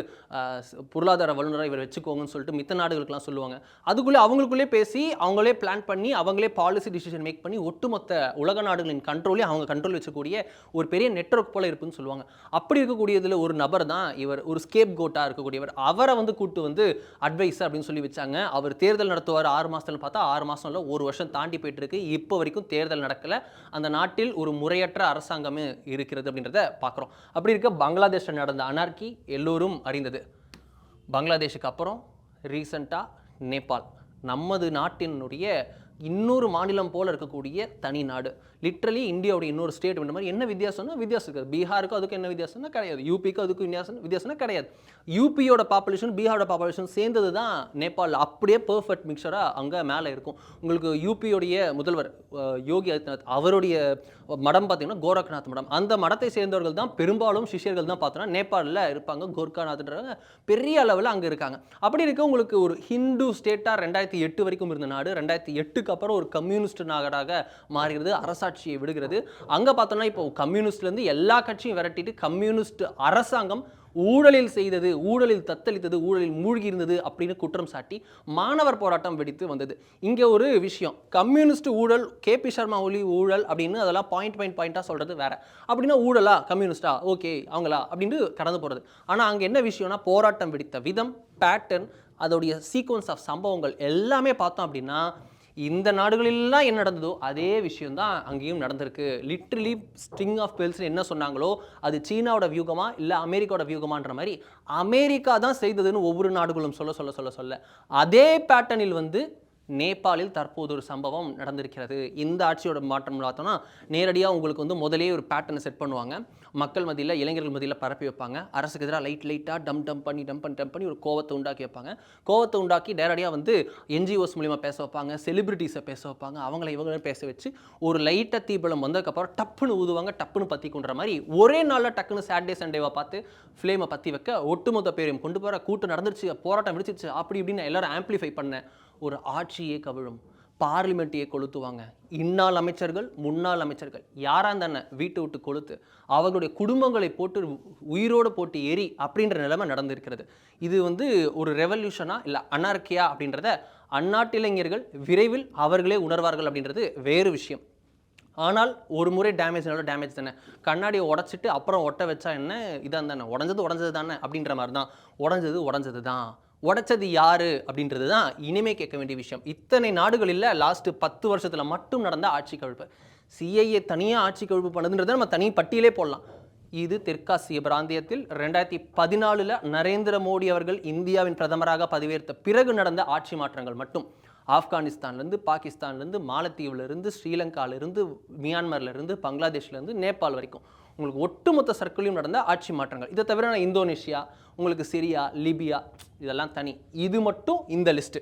பொருளாதார வல்லுநரை இவர் வச்சுக்கோங்கன்னு சொல்லிட்டு மித்த நாடுகளுக்கெல்லாம் சொல்லுவாங்க. அதுக்குள்ளே அவங்களுக்குள்ளே பேசி அவங்களே பிளான் பண்ணி அவங்களே பாலிசி டிசிஷன் மேக் பண்ணி ஒட்டுமொத்த உலக நாடுகளின் கண்ட்ரோலே அவங்க கண்ட்ரோல் வச்சக்கூடிய ஒரு பெரிய நெட்வொர்க் போல் இருக்குன்னு சொல்லுவாங்க. அப்படி இருக்கக்கூடியதில் ஒரு நபர் தான் இவர் ஒரு ஸ்கேப் கோட்டாக இருக்கக்கூடியவர். அவரை வந்து கூட்டு வந்து அட்வைஸ் அப்படின்னு சொல்லி வச்சாங்க. அவர் தேர்தல் நடத்துவார் ஆறு மாதத்துல பார்த்தா ஆறு மாதம் இல்லை ஒரு வருஷம் தாண்டி போயிட்டு இருக்கு. இப்போ வரைக்கும் தேர்தல் நடக்கலை. அந்த நாட்டு நாட்டில் ஒரு முறையற்ற அரசாங்கமே இருக்கிறது அப்படின்றத பார்க்குறோம். அப்படி இருக்க பங்களாதேஷில் நடந்த அனார்கி எல்லோரும் அறிந்தது. பங்களாதேஷுக்கு அப்புறம் ரீசண்டாக நேபாள். நமது நாட்டினுடைய இன்னொரு மாநிலம் போல் இருக்கக்கூடிய தனி நாடு. லிட்ரலி இந்தியாவுடைய இன்னொரு ஸ்டேட் இந்த மாதிரி என்ன வித்தியாசம்னா வித்தியாசம் இருக்குது. பீகாருக்கும் அதுக்கும் என்ன வித்தியாசம்னா கிடையாது. யூபிக்கும் அதுக்கும் வித்தியாசம் வித்தியாசம்னா கிடையாது. யூபியோட பாப்புலேஷன் பீகாரோட பாப்புலேஷன் சேர்ந்தது தான் நேபாளில் அப்படியே பர்ஃபெக்ட் மிக்சராக அங்கே மேலே இருக்கும். உங்களுக்கு யூபியோடைய முதல்வர் யோகி ஆதித்யநாத் அவருடைய மடம் பார்த்தீங்கன்னா கோரக்நாத் மடம். அந்த மடத்தை சேர்ந்தவர்கள் தான் பெரும்பாலும் சிஷ்யர்கள் தான் பார்த்தோன்னா நேபாளில் இருப்பாங்க கோர்காநாத்ன்றவங்க பெரிய அளவில் அங்கே இருக்காங்க. அப்படி இருக்க உங்களுக்கு ஒரு ஹிந்து ஸ்டேட்டாக ரெண்டாயிரத்தி எட்டு வரைக்கும் இருந்த நாடு ரெண்டாயிரத்தி எட்டுக்கு அப்புறம் ஒரு கம்யூனிஸ்ட் நாடாக மாறுகிறது அரசாட்சியை விடுகிறது. அங்கே பார்த்தோன்னா இப்போ கம்யூனிஸ்ட்லேருந்து எல்லா கட்சியும் விரட்டிட்டு கம்யூனிஸ்ட் அரசாங்கம் ஊழலில் செய்தது ஊழலில் தத்தளித்தது ஊழலில் மூழ்கி இருந்தது அப்படின்னு குற்றம் சாட்டி மாணவர் போராட்டம் வெடித்து வந்தது. இங்கே ஒரு விஷயம். கம்யூனிஸ்ட் ஊழல் கேபி சர்மா ஒலி ஊழல் அப்படின்னு அதெல்லாம் பாயிண்ட் பாயிண்ட் பாயிண்ட்டாக சொல்கிறது வேற. அப்படின்னா ஊழலா? கம்யூனிஸ்டா? ஓகே அவங்களா? அப்படின்ட்டு கடந்து போகிறது ஆனால் அங்கே என்ன விஷயம்னா போராட்டம் வெடித்த விதம் பேட்டர்ன் அதோடைய சீக்வன்ஸ் ஆஃப் சம்பவங்கள் எல்லாமே பார்த்தோம் அப்படின்னா இந்த நாடுகளெல்லாம் என்ன நடந்ததோ அதே விஷயம் தான் அங்கேயும் நடந்திருக்கு. லிட்ரலி ஸ்ட்ரிங் ஆஃப் பெல்ஸ் என்ன சொன்னாங்களோ அது சீனாவோட வியூகமா இல்லை அமெரிக்காவோட வியூகமான்ற மாதிரி அமெரிக்கா தான் செய்ததுன்னு ஒவ்வொரு நாடுகளும் சொல்ல சொல்ல சொல்ல சொல்ல. அதே பேட்டர்னில் வந்து நேபாளில் தற்போது ஒரு சம்பவம் நடந்திருக்கிறது. இந்த ஆட்சியோட மாற்றம் பார்த்தோம்னா நேரடியாக உங்களுக்கு வந்து முதலே ஒரு பேட்டர்னை செட் பண்ணுவாங்க. மக்கள் மத்தியில் இளைஞர்கள் மத்தியில் பரப்பி வைப்பாங்க. அரசுக்கு எதிராக லைட் லைட்டாக டம் டம் பண்ணி டம் பண்ணி டம் பண்ணி ஒரு கோவத்தை உண்டாக்கி வைப்பாங்க. கோவத்தை உண்டாக்கி நேரடியாக வந்து என்ஜிஓஸ் மூலிமா பேச வைப்பாங்க செலிபிரிட்டிஸை பேச வைப்பாங்க. அவங்கள இவங்கள பேச வச்சு ஒரு லைட்டாக தீபலம் வந்ததுக்கப்புறம் டப்புன்னு ஊதுவாங்க டப்புன்னு பற்றி கொன்ற மாதிரி ஒரே நாளில் டக்குன்னு சாட்டர்டே சண்டேவை பார்த்து ஃப்ளேமை பற்றி வைக்க ஒட்டுமொத்த பேரையும் கொண்டு போகிற கூட்டம் நடந்துருச்சு போராட்டம் விடுச்சிச்சு அப்படி இப்படின்னு எல்லாரும் ஆம்ப்ளிஃபை பண்ணேன் ஒரு ஆட்சியே கவிழும். பார்லிமெண்ட்டையே கொளுத்துவாங்க. இந்நாள் அமைச்சர்கள் முன்னாள் அமைச்சர்கள். யாராக தானே வீட்டை விட்டு கொளுத்து அவர்களுடைய குடும்பங்களை போட்டு உயிரோடு போட்டு எரி அப்படின்ற நிலைமை நடந்திருக்கிறது. இது வந்து ஒரு ரெவல்யூஷனா இல்லை அனார்கியா அப்படின்றத அந்நாட்டிலைஞர்கள் விரைவில் அவர்களே உணர்வார்கள் அப்படின்றது வேறு விஷயம். ஆனால் ஒரு முறை டேமேஜ்னால டேமேஜ் தானே. கண்ணாடியை உடச்சிட்டு அப்புறம் ஒட்ட வச்சா என்ன? இதான் தானே உடஞ்சது உடஞ்சது தானே அப்படின்ற மாதிரி தான் உடஞ்சது உடஞ்சது தான். உடைச்சது யாரு அப்படின்றது தான் இனிமே கேட்க வேண்டிய விஷயம். இத்தனை நாடுகளில் லாஸ்ட்டு பத்து வருஷத்தில் மட்டும் நடந்த ஆட்சி கழிப்பு சிஐஏ தனியாக ஆட்சி கழிப்பு பண்ணதுன்றதை நம்ம தனி பட்டியலே போடலாம். இது தெற்காசிய பிராந்தியத்தில் ரெண்டாயிரத்தி பதினாலில் நரேந்திர மோடி அவர்கள் இந்தியாவின் பிரதமராக பதவியேற்ற பிறகு நடந்த ஆட்சி மாற்றங்கள் மட்டும். ஆப்கானிஸ்தான்லேருந்து பாகிஸ்தான்லேருந்து மாலத்தீவுலேருந்து ஸ்ரீலங்காலேருந்து மியான்மர்லேருந்து பங்களாதேஷ்லேருந்து நேபாள் வரைக்கும். உங்களுக்கு ஒட்டுமொத்த சர்க்கிளையும் நடந்த ஆட்சி மாற்றங்கள். இதை தவிர நான் இந்தோனேஷியா உங்களுக்கு சிரியா லிபியா இதெல்லாம் தனி. இது மட்டும் இந்த லிஸ்ட்டு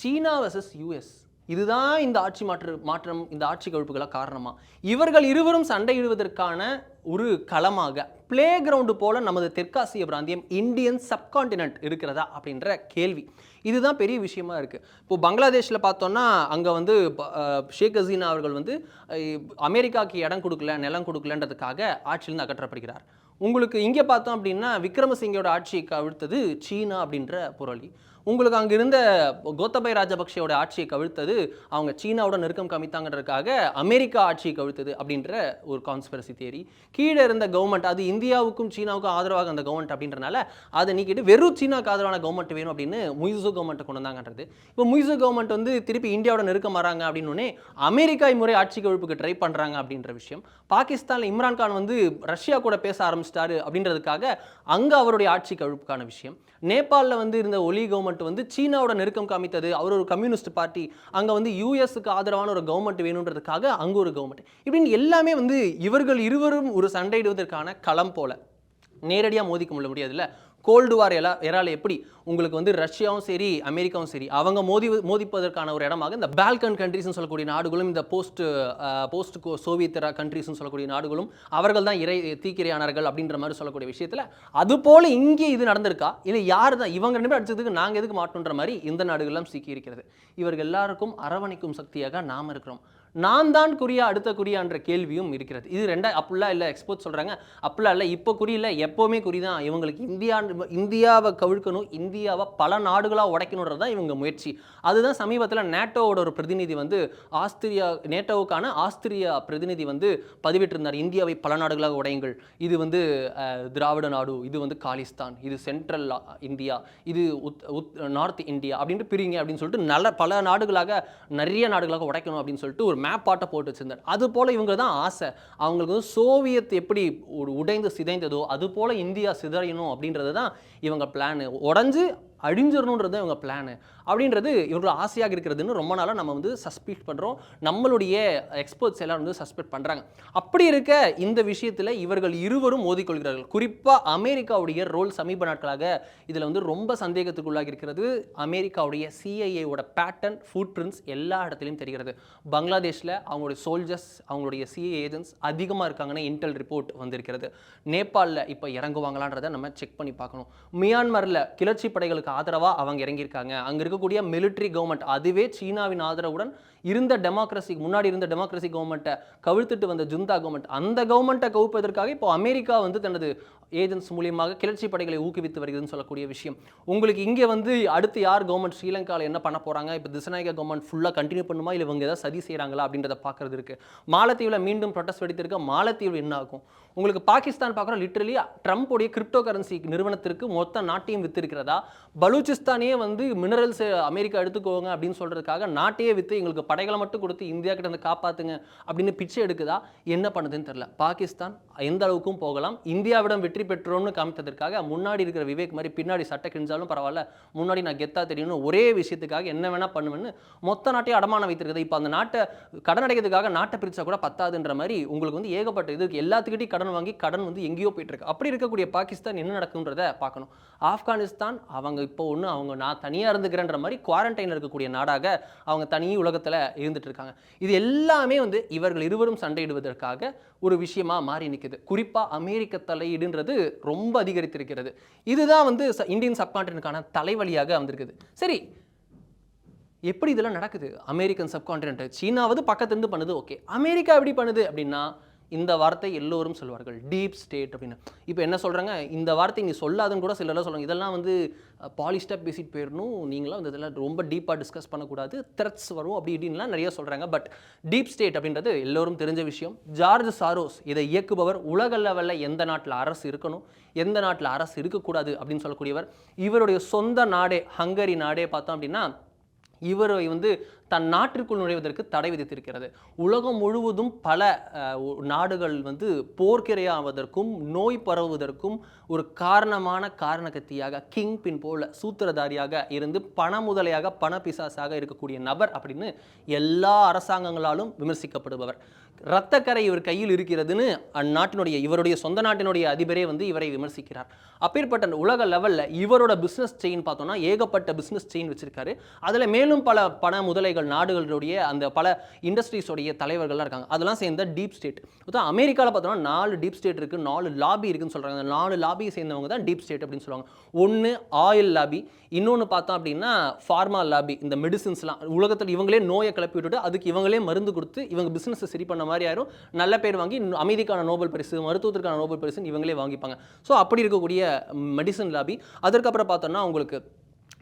சீனா வர்சஸ் யூஎஸ் இதுதான் இந்த ஆட்சி மாற்று மாற்றம் இந்த ஆட்சி கழிப்புகளாக காரணமாக இவர்கள் இருவரும் சண்டையிடுவதற்கான ஒரு களமாக பிளே கிரவுண்டு போல நமது தெற்காசிய பிராந்தியம் இந்தியன் சப்கான்டினென்ட் இருக்கிறதா அப்படின்ற கேள்வி. இதுதான் பெரிய விஷயமா இருக்குது இப்போ பங்களாதேஷில் பார்த்தோன்னா அங்கே வந்து ஷேக் ஹசீனா அவர்கள் வந்து அமெரிக்காவுக்கு இடம் கொடுக்கல நிலம் கொடுக்கலன்றதுக்காக ஆட்சியிலிருந்து அகற்றப்படுகிறார். உங்களுக்கு இங்கே பார்த்தோம் அப்படின்னா விக்ரமசிங்கோட ஆட்சியை கவிழ்த்தது சீனா அப்படின்ற புரளி. உங்களுக்கு அங்கிருந்த கோத்தபய ராஜபக்சேயோட ஆட்சியை கவிழ்த்தது அவங்க சீனாவோட நெருக்கம் கமித்தாங்கன்றதுக்காக அமெரிக்கா ஆட்சியை கவிழ்த்தது அப்படின்ற ஒரு கான்ஸ்பிரசி தியரி கீழே இருந்த கவர்மெண்ட் அது இந்தியாவுக்கும் சீனாவுக்கும் ஆதரவாக அந்த கவர்மெண்ட் அப்படின்றனால அதை நீக்கிட்டு வெறும் சீனாவுக்கு ஆதரவான கவர்மெண்ட் வேணும் அப்படின்னு முய்சோ கவர்மெண்ட்டை கொண்டு வந்தாங்கன்றது. இப்போ முய்சோ கவர்மெண்ட் வந்து திருப்பி இந்தியாவோட நெருக்கம் வராங்க அப்படின்னு அமெரிக்கா இம்முறை ஆட்சி கவிழ்ப்புக்கு ட்ரை பண்ணுறாங்க அப்படின்ற விஷயம். பாகிஸ்தானில் இம்ரான் கான் வந்து ரஷ்யா கூட பேச ஆரம்பிச்சிட்டாரு அப்படின்றதுக்காக அங்கே அவருடைய ஆட்சி கழுப்புக்கான விஷயம். நேபாளில் வந்து இருந்த ஒலி கவர்மெண்ட் வந்து சீனாவோட நெருக்கம் காமித்தது. அவர் ஒரு கம்யூனிஸ்ட் பார்ட்டி அங்கே வந்து யூஎஸ்க்கு ஆதரவான ஒரு கவர்மெண்ட் வேணுன்றதுக்காக அங்கே ஒரு கவர்மெண்ட் இப்படின்னு எல்லாமே வந்து இவர்கள் இருவரும் ஒரு சண்டையிடுவதற்கான களம் போல. நேரடியாக மோதிக்க முடிய முடியாதுல்ல? கோல்டு வார் எலா எரால் எப்படி உங்களுக்கு வந்து ரஷ்யாவும் சரி அமெரிக்காவும் சரி அவங்க மோதி மோதிப்பதற்கான ஒரு இடமாக இந்த பால்கன் கண்ட்ரிஸ்னு சொல்லக்கூடிய நாடுகளும் இந்த போஸ்ட் போஸ்ட் சோவியத் கண்ட்ரிஸ்னு சொல்லக்கூடிய நாடுகளும் அவர்கள் தான் இறை தீக்கிரையானார்கள் அப்படின்ற மாதிரி சொல்லக்கூடிய விஷயத்தில் அது போல் இங்கே இது நடந்திருக்கா? இல்லை யார் தான்? இவங்க ரெண்டு பேரும் அடிச்சதுக்கு நாங்கள் எதுக்கு மாட்டோன்ற மாதிரி இந்த நாடுகள்லாம் சிக்கி இருக்கிறது இவர்கள் எல்லாருக்கும் அரவணைக்கும் சக்தியாக நாம் இருக்கிறோம். நான் தான் குறியா அடுத்த குறியான்ற கேள்வியும் இருக்கிறது. இது ரெண்டா அப்படிலாம் இல்லை எக்ஸ்போர்ட் சொல்கிறாங்க அப்படிலாம் இல்லை இப்போ குறியில் எப்போவுமே குறி தான். இவங்களுக்கு இந்தியா இந்தியாவை கவிழ்க்கணும் இந்தியாவை பல நாடுகளாக உடைக்கணுன்றது தான் இவங்க முயற்சி. அதுதான் சமீபத்தில் நேட்டோவோட ஒரு பிரதிநிதி வந்து ஆஸ்திரியா நேட்டோவுக்கான ஆஸ்திரியா பிரதிநிதி வந்து பதிவிட்டிருந்தார். இந்தியாவை பல நாடுகளாக உடையுங்கள். இது வந்து திராவிட நாடு இது வந்து காலிஸ்தான் இது சென்ட்ரல் இந்தியா இது உத் உத் நார்த் இந்தியா அப்படின்ட்டு பிரிங்க அப்படின்னு சொல்லிட்டு நல்ல பல நாடுகளாக நிறைய நாடுகளாக உடைக்கணும் அப்படின்னு சொல்லிட்டு ஒரு மேப் ஆட்டை போட்டு வச்சிருந்தார். அது போல் இவங்க தான் ஆசை. அவங்களுக்கு வந்து சோவியத் எப்படி ஒரு உடைந்து சிதைந்ததோ அது போல் இந்தியா சிதறையணும் அப்படின்றது தான் இவங்க பிளான் உடஞ்சு அழிஞ்சிடணுன்றது இவங்க பிளானு அப்படின்றது இவர்கள் ஆசையாக இருக்கிறதுன்னு ரொம்ப நாளாக நம்ம வந்து சஸ்பெக்ட் பண்ணுறோம் நம்மளுடைய எக்ஸ்பர்ட்ஸ் எல்லாரும் வந்து சஸ்பெக்ட் பண்ணுறாங்க அப்படி இருக்க இந்த விஷயத்தில் இவர்கள் இருவரும் மோதிக்கொள்கிறார்கள். குறிப்பாக அமெரிக்காவுடைய ரோல் சமீப நாட்களாக இதில் வந்து ரொம்ப சந்தேகத்துக்குள்ளாகி இருக்கிறது. அமெரிக்காவுடைய சிஐஏவோட பேட்டர்ன் ஃபுட் பிரிண்ட்ஸ் எல்லா இடத்துலையும் தெரிகிறது. பங்களாதேஷில் அவங்களுடைய சோல்ஜர்ஸ் அவங்களுடைய சிஏ ஏஜென்ட்ஸ் அதிகமாக இருக்காங்கன்னு இன்டெல் ரிப்போர்ட் வந்திருக்கிறது. நேபாளில் இப்போ இறங்குவாங்களான்றதை நம்ம செக் பண்ணி பார்க்கணும். மியான்மரில் கிளர்ச்சி படைகளுக்கு ஆதரவாக அவங்க இறங்கியிருக்காங்க. அங்கே இருக்கக்கூடிய மிலிட்ரி கவர்மெண்ட் அதுவே சீனாவின் ஆதரவுடன் இருந்த டெமோக்ரஸி முன்னாடி இருந்த டெமோக்ரஸி கவர்மெண்ட்டை கவிழ்த்துட்டு வந்த ஜுந்தா கவர்மெண்ட் அந்த கவர்மெண்ட்டை கவுப்பதற்காக இப்போ அமெரிக்கா வந்து தனது ஏஜென்ட்ஸ் மூலியமாக கிளர்ச்சி படைகளை ஊக்குவித்து வருகிறதுன்னு சொல்லக்கூடிய விஷயம். உங்களுக்கு இங்கே வந்து அடுத்து யார் கவர்மெண்ட் ஸ்ரீலங்காவில் என்ன பண்ண போகிறாங்க இப்போ திசநாயக கவர்மெண்ட் ஃபுல்லாக கண்டினியூ பண்ணுமா? இல்லை இவங்க ஏதாவது சதி செய்கிறாங்களா அப்படின்றத பார்க்குறது இருக்குது மாலத்தீவில் மீண்டும் ப்ரொட்டஸ்ட் வெடித்திருக்க. மாலத்தீவு என்ன ஆகும்? உங்களுக்கு பாகிஸ்தான் பார்க்குறோம். லிட்ரலி ட்ரம்ப்புடைய கிரிப்டோ கரன்சி நிறுவனத்திற்கு மொத்த நாட்டையும் வித்திருக்கிறதா? பலூச்சிஸ்தானே வந்து மினரல்ஸ் அமெரிக்கா எடுத்துக்கோங்க அப்படின்னு சொல்கிறதுக்காக நாட்டையே வித்து எங்களுக்கு படைகளை மட்டும் கொடுத்து இந்தியா கிட்ட இருந்து காப்பாத்துங்க அப்படின்னு பிச்சை எடுக்குதா? என்ன பண்ணுதுன்னு தெரியல. பாகிஸ்தான் எந்த அளவுக்கும் போகலாம்? இந்தியாவிடம் வெற்றி பெற்றோம்னு காமித்ததற்காக முன்னாடி இருக்கிற விவேக் மாதிரி பின்னாடி சட்டை கிழிஞ்சாலும் பரவாயில்ல. முன்னாடி நான் கெத்தா தெரியணும் ஒரே விஷயத்துக்காக என்ன வேணா பண்ணுவேன்னு மொத்த நாட்டையும் அடமானம் வைத்திருக்குது. இப்போ அந்த நாட்டை கடன் அடைக்கிறதுக்காக நாட்டை பிரிச்சா கூட பத்தாதுன்ற மாதிரி உங்களுக்கு வந்து ஏகப்பட்ட இதுக்கு எல்லாத்துக்கிட்டையும் கடன் வாங்கி கடன் வந்து எங்கேயோ போயிட்டு இருக்கு. அப்படி இருக்கக்கூடிய பாகிஸ்தான் என்ன நடக்குன்றத பார்க்கணும். ஆப்கானிஸ்தான் அவங்க இப்போ ஒன்று அவங்க நான் தனியாக இருந்துக்கிறேன்ற மாதிரி குவாரண்டைன் இருக்கக்கூடிய நாடாக அவங்க தனி உலகத்தில் இருந்துட்டு இருக்காங்க இது எல்லாமே வந்து இவர்கள் இருவரும் சண்டையிடுவதற்காக ஒரு விஷயமா மாறி நிற்குது குறிப்பாக அமெரிக்க தலையீடுன்றது ரொம்ப அதிகரித்திருக்கிறது. இதுதான் வந்து இந்தியன் சப்கான்டினுக்கான தலைவலியாக வந்திருக்குது சரி எப்படி இதெல்லாம் நடக்குது? அமெரிக்கன் சப்கான்டினென்ட் சீனாவது பக்கத்துலேருந்து பண்ணுது ஓகே. அமெரிக்கா எப்படி பண்ணுது அப்படின்னா இந்த வார்த்தை எல்லோரும் சொல்வார்கள். டீப் ஸ்டேட் அப்படின்னு. இப்போ என்ன சொல்கிறாங்க இந்த வார்த்தை நீ சொல்லாதுன்னு கூட சிலர்லாம் சொல்லுவாங்க. இதெல்லாம் வந்து பாலிஸ்டாக பேசிட்டு போயிடணும் நீங்களாம் வந்து இதெல்லாம் ரொம்ப டீப்பாக டிஸ்கஸ் பண்ணக்கூடாது. த்ரெட்ஸ் வரும் அப்படி இப்படின்லாம் நிறைய சொல்கிறாங்க பட் டீப் ஸ்டேட் அப்படின்றது எல்லோரும் தெரிஞ்ச விஷயம். ஜார்ஜ் சாரோஸ் இதை இயக்குபவர் உலக லெவலில் எந்த நாட்டில் அரசு இருக்கணும் எந்த நாட்டில் அரசு இருக்கக்கூடாது அப்படின்னு சொல்லக்கூடியவர். இவருடைய சொந்த நாடே ஹங்கரி நாடே பார்த்தோம் அப்படின்னா இவரை வந்து தன் நாட்டிற்குள் நுழைவதற்கு தடை விதித்திருக்கிறது. உலகம் முழுவதும் பல நாடுகள் வந்து போர்க்கிரையாவதற்கும் நோய் பரவுவதற்கும் ஒரு காரணமான காரணகத்தியாக கிங் பின் போல சூத்திரதாரியாக இருந்து பண முதலையாக பண பிசாசாக இருக்கக்கூடிய நபர் அப்படின்னு எல்லா அரசாங்கங்களாலும் விமர்சிக்கப்படுபவர். இரத்தக்கரை இவர் கையில் இருக்கிறதுன்னு அந்நாட்டினுடைய இவருடைய சொந்த நாட்டினுடைய அதிபரே வந்து இவரை விமர்சிக்கிறார். அப்பேற்பட்ட உலக லெவலில் இவரோட பிஸ்னஸ் செயின் பார்த்தோம்னா ஏகப்பட்ட பிஸ்னஸ் செயின் வச்சிருக்காரு. அதில் மேலும் பல பண முதலைகள் நாடுகளுடைய அந்த பல இண்டஸ்ட்ரீஸோடைய தலைவர்கள்லாம் இருக்காங்க. அதெல்லாம் சேர்ந்த டீப் ஸ்டேட் அமெரிக்காவில் பார்த்தோம்னா நாலு டீப் ஸ்டேட் இருக்குது நாலு லாபி இருக்குன்னு சொல்கிறாங்க அந்த நாலு லாபியை சேர்ந்தவங்க தான் டீப் ஸ்டேட் அப்படின்னு சொல்லுவாங்க. ஒன்று ஆயில் லாபி இன்னொன்று பார்த்தோம் அப்படின்னா ஃபார்மா லாபி இந்த மெடிசின்ஸ்லாம் உலகத்தில் இவங்களே நோயை கிளப்பி விட்டுட்டு அதுக்கு இவங்களே மருந்து கொடுத்து இவங்க பிஸ்னஸை சரி பண்ண மாதிரி ஆயிரும். நல்ல பேர் வாங்கி அமைதிக்கான நோபல் பரிசு மருத்துவத்திற்கான நோபல் பரிசுன்னு இவங்களே வாங்கிப்பாங்க. ஸோ அப்படி இருக்கக்கூடிய மெடிசன் லாபி அதற்கப்புறம் பார்த்தோம்னா உங்களுக்கு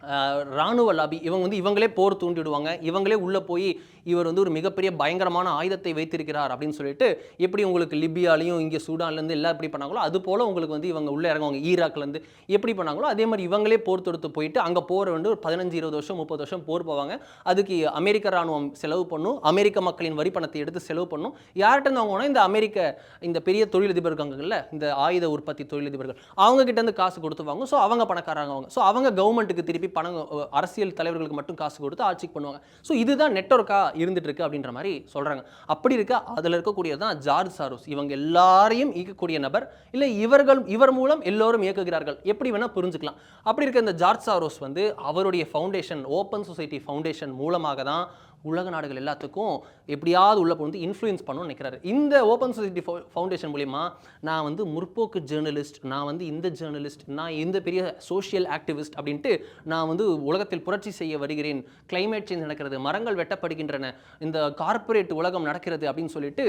இராணுவ ராணுவ லாபி. இவங்க வந்து இவங்களே போர் தூண்டிடுவாங்க. இவங்களே உள்ளே போய் இவர் வந்து ஒரு மிகப்பெரிய பயங்கரமான ஆயுதத்தை வைத்திருக்கிறார் அப்படின்னு சொல்லிட்டு எப்படி உங்களுக்கு லிபியாலையும் இங்கே சூடான்லேருந்து எல்லாம் எப்படி பண்ணாங்களோ அது போல் உங்களுக்கு வந்து இவங்க உள்ளே இறங்குவாங்க. ஈராக்லேருந்து எப்படி பண்ணாங்களோ அதே மாதிரி இவங்களே போர் தொடுத்து போயிட்டு அங்கே போகிற வந்து ஒரு பதினஞ்சு இருபது வருஷம் முப்பது வருஷம் போர் போவாங்க. அதுக்கு அமெரிக்க ராணுவம் செலவு பண்ணும். அமெரிக்க மக்களின் வரி பணத்தை எடுத்து செலவு பண்ணும். யார்கிட்ட இருந்து இந்த அமெரிக்க இந்த பெரிய தொழிலதிபர் இருக்காங்கல்ல இந்த ஆயுத உற்பத்தி தொழிலதிபர்கள். அவங்க கிட்ட இருந்து காசு கொடுத்து வாங்க ஸோ அவங்க பணக்காரங்க அவங்க. ஸோ அவங்க கவர்மெண்ட்டுக்கு திருப்பி பணம் அரசியல் தலைவர்களுக்கு மட்டும் காசு கொடுத்து ஆட்சிக்கு பண்ணுவாங்க. ஸோ இதுதான் நெட்ஒர்க்காக இருந்துட்டு இருக்கு அப்படின்ற மாதிரி சொல்கிறாங்க அப்படி இருக்க அதில் இருக்கக்கூடியது தான் ஜார்ஜ் சாரோஸ். இவங்க எல்லாரையும் இயக்கக்கூடிய நபர். இல்லை இவர்கள் இவர் மூலம் எல்லோரும் இயக்குகிறார்கள். எப்படி வேணால் புரிஞ்சுக்கலாம். அப்படி இருக்க இந்த ஜார்ஜ் சாரோஸ் வந்து அவருடைய ஃபவுண்டேஷன் ஓப்பன் சொசைட்டி ஃபவுண்டேஷன் மூலமாக தான் உலக நாடுகள் எல்லாத்துக்கும் எப்படியாவது உள்ள வந்து இன்ஃப்ளூயன்ஸ் பண்ணணும்னு நினைக்கிறாரு. இந்த ஓப்பன் சொசைட்டி ஃபவுண்டேஷன் மூலிமா நான் வந்து முற்போக்கு ஜேர்னலிஸ்ட் நான் வந்து இந்த ஜேர்னலிஸ்ட் நான் இந்த பெரிய சோஷியல் ஆக்டிவிஸ்ட் அப்படின்ட்டு நான் வந்து உலகத்தில் புரட்சி செய்ய வருகிறேன். கிளைமேட் சேஞ்ச் நடக்கிறது மரங்கள் வெட்டப்படுகின்றன இந்த கார்ப்பரேட் உலகம் நடக்கிறது அப்படின்னு சொல்லிட்டு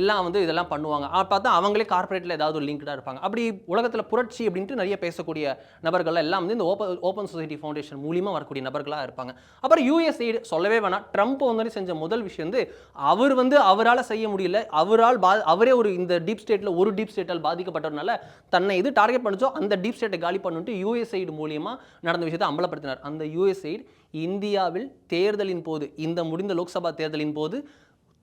எல்லாம் வந்து இதெல்லாம் பண்ணுவாங்க. பார்த்தா அவங்களே கார்ப்பரேட்டில் ஏதாவது ஒரு லிங்க்டாக இருப்பாங்க. அப்படி உலகத்தில் புரட்சி அப்படின்ட்டு நிறைய பேசக்கூடிய நபர்கள் எல்லாம் வந்து இந்த ஓப்பன் ஓப்பன் சொசைட்டி ஃபவுண்டேஷன் மூலியமாக வரக்கூடிய நபர்களாக இருப்பாங்க. அப்புறம் யூஎஸ்ஐடு சொல்லவே வேணாம். ட்ரம்ப் வந்து செஞ்ச முதல் விஷயம் வந்து அவர் வந்து அவரால் செய்ய முடியல. அவரால் பா அவரே ஒரு இந்த டீப் ஸ்டேட்டில் ஒரு டீப் ஸ்டேட்டால் பாதிக்கப்பட்டதுனால தன்னை எது டார்கெட் பண்ணுச்சோ அந்த டீப் ஸ்டேட்டை காலி பண்ணிட்டு யூஎஸ்ஐடு மூலியமாக நடந்த விஷயத்தை அம்பலப்படுத்தினார். அந்த யூஎஸ்ஐடு இந்தியாவில் தேர்தலின் போது இந்த முடிந்த லோக்சபா தேர்தலின் போது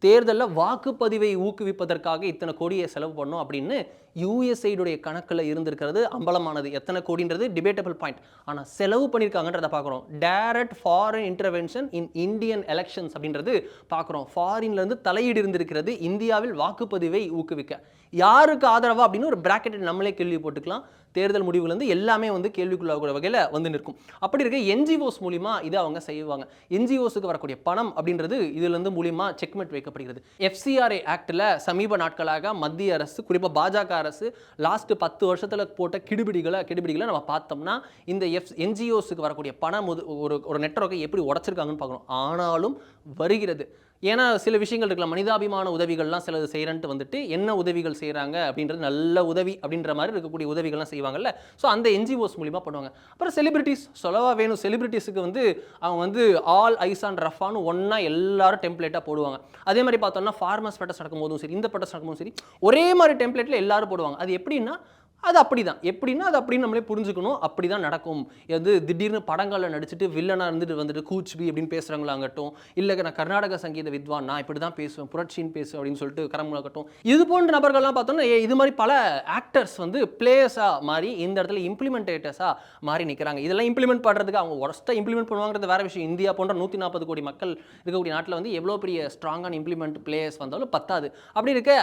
தேர்தலில் வாக்குப்பதிவை ஊக்குவிப்பதற்காக இத்தனை கோடியை செலவு பண்ணோம் அப்படின்னு யூஎஸ்ஐடுடைய கணக்கில் இருந்திருக்கிறது அம்பலமானது. எத்தனை கோடின்றது டிபேட்டபிள் பாயிண்ட் ஆனால் செலவு பண்ணியிருக்காங்கன்றத பார்க்குறோம் direct foreign intervention in Indian elections அப்படின்றது பார்க்குறோம் ஃபாரின்லேருந்து தலையீடு இருந்திருக்கிறது. இந்தியாவில் வாக்குப்பதிவை ஊக்குவிக்க. யாருக்கு ஆதரவா அப்படின்னு ஒரு பிராக்கெட் நம்மளே கேள்வி போட்டுக்கலாம். தேர்தல் முடிவுலேருந்து எல்லாமே வந்து கேள்விக்குள்ளாகக்கூடிய வகையில் வந்து நிற்கும். அப்படி இருக்க என்ஜிஓஸ் மூலிமா இதை அவங்க செய்வாங்க. என்ஜிஓஸுக்கு வரக்கூடிய பணம் அப்படின்றது இதுலேருந்து மூலிமா செக்மெண்ட் வைக்கப்படுகிறது. எஃப்சிஆர்ஏ ஆக்டில் சமீப நாட்களாக மத்திய அரசு குறிப்பாக பாஜக அரசு லாஸ்ட்டு பத்து வருஷத்தில் போட்ட கிடுபிடிகளை கிடுபிடிகளை நம்ம பார்த்தோம்னா இந்த எஃப் என்ஜிஓஸுக்கு வரக்கூடிய பணம் ஒரு ஒரு நெட்வொர்க்கை எப்படி உடச்சிருக்காங்கன்னு பார்க்கணும். ஆனாலும் வருகிறது. ஏன்னா சில விஷயங்கள் இருக்கலாம். மனிதாபிமான உதவிகள்லாம் சிலது செய்கிறன்ட்டு வந்துட்டு என்ன உதவிகள் செய்கிறாங்க அப்படின்றது நல்ல உதவி அப்படின்ற மாதிரி இருக்கக்கூடிய உதவிகள்லாம் செய்வாங்கல்ல. ஸோ அந்த என்ஜிஓஸ் மூலிமா பண்ணுவாங்க. அப்புறம் செலிபிரிட்டிஸ் சொல்லவா வேணும். செலிபிரிட்டிஸுக்கு வந்து அவங்க வந்து ஆல் ஐஸ் அண்ட் ரஃபான்னு ஒன்றா எல்லாரும் டெம்ப்ளேட்டாக போடுவாங்க. அதே மாதிரி பார்த்தோம்னா ஃபார்மர்ஸ் பட்டஸ் நடக்கும்போதும் சரி இந்த பட்டஸ் நடக்கும்போதும் சரி ஒரே மாதிரி டெம்ப்ளேட்டில் எல்லாரும் போடுவாங்க. அது எப்படின்னா அது அப்படிதான். எப்படின்னா அது அப்படின்னு நம்மளே புரிஞ்சுக்கணும். அப்படி தான் நடக்கும் வந்து திடீர்னு படங்களில் நடிச்சுட்டு வில்லனாக இருந்துட்டு வந்துட்டு கூச்பி அப்படின்னு பேசுகிறவங்களாகட்டும் இல்லை நான் கர்நாடக சங்கீத வித்வான் நான் இப்படி தான் பேசுவேன் புரட்சின்னு பேசுவேன் அப்படின்னு சொல்லிட்டு கரங்களாகட்டும் இது போன்ற நபர்கள்லாம் பார்த்தோம்னா ஏ, இது மாதிரி பல ஆக்டர்ஸ் வந்து பிளேயர்ஸாக மாறி இந்த இடத்துல இம்ப்ளிமெண்டேட்டர்ஸாக மாறி நிற்கிறாங்க இதெல்லாம் இம்ப்ளிமெண்ட் பண்ணுறதுக்கு அவங்க ஒர்ஸ்ட்டாக இம்ப்ளிமெண்ட் பண்ணுவாங்கிறது வேற விஷயம். இந்தியா போன்ற நூற்றி நாற்பது கோடி மக்கள் இருக்கக்கூடிய நாட்டில் வந்து எவ்வளோ பெரிய ஸ்ட்ராங்கான இம்ப்ளிமெண்ட் பிளேயர்ஸ் வந்தாலும் பத்தாது. அப்படி இருக்க